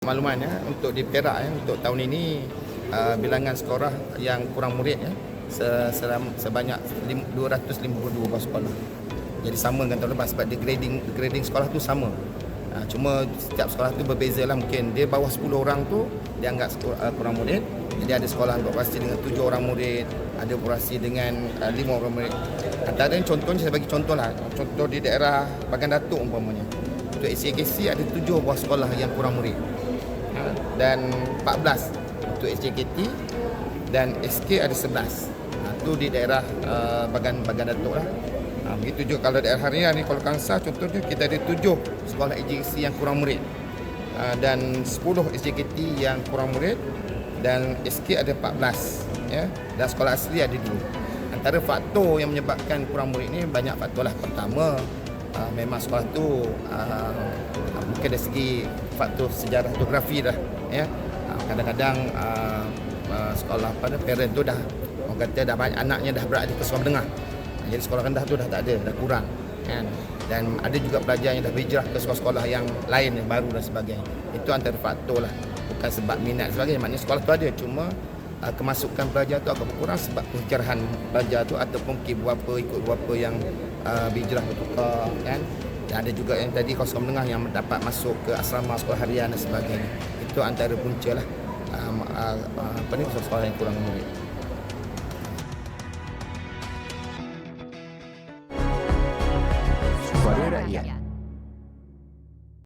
Makluman ya untuk di Perak ya untuk tahun ini uh, bilangan sekolah yang kurang murid ya se- seram- sebanyak lim- 252 buah sekolah. Jadi sama dengan tahun lepas sebab dia grading grading sekolah tu sama. Uh, cuma setiap sekolah tu berbeza lah mungkin dia bawah 10 orang tu dia anggap sekolah, uh, kurang murid. Jadi ada sekolah yang dengan 7 orang murid, ada beroperasi dengan uh, 5 orang murid. Antara yang contohnya saya bagi contoh lah. Contoh di daerah Bagan Datuk umpamanya. Untuk SCKC ada 7 buah sekolah yang kurang murid dan 14 untuk SJKT dan SK ada 11. Ha, tu di daerah uh, Bagan Bagan Datuk lah. Ha, begitu juga kalau daerah Harian ni Kuala Kangsar contohnya kita ada 7 sekolah SJKC yang kurang murid. Ha, dan 10 SJKT yang kurang murid dan SK ada 14 ya dan sekolah asli ada 2. Antara faktor yang menyebabkan kurang murid ni banyak faktor lah. Pertama uh, memang sekolah tu uh, mungkin dari segi faktor sejarah geografi dah ya. Uh, kadang-kadang uh, sekolah apa dah parent tu dah orang kata dah banyak anaknya dah berada ke sekolah menengah. Jadi sekolah rendah tu dah tak ada dah kurang kan. Dan ada juga pelajar yang dah berhijrah ke sekolah-sekolah yang lain yang baru dan sebagainya. Itu antara faktor lah bukan sebab minat sebagainya. Maknanya sekolah tu ada cuma uh, kemasukan pelajar tu akan berkurang sebab penjarahan pelajar tu ataupun mungkin beberapa ikut beberapa yang uh, berhijrah bertukar kan ada juga yang tadi kos menengah yang dapat masuk ke asrama sekolah harian dan sebagainya. Itu antara punca lah. Um, uh, uh, apa ni? Sekolah yang kurang murid Suara Rakyat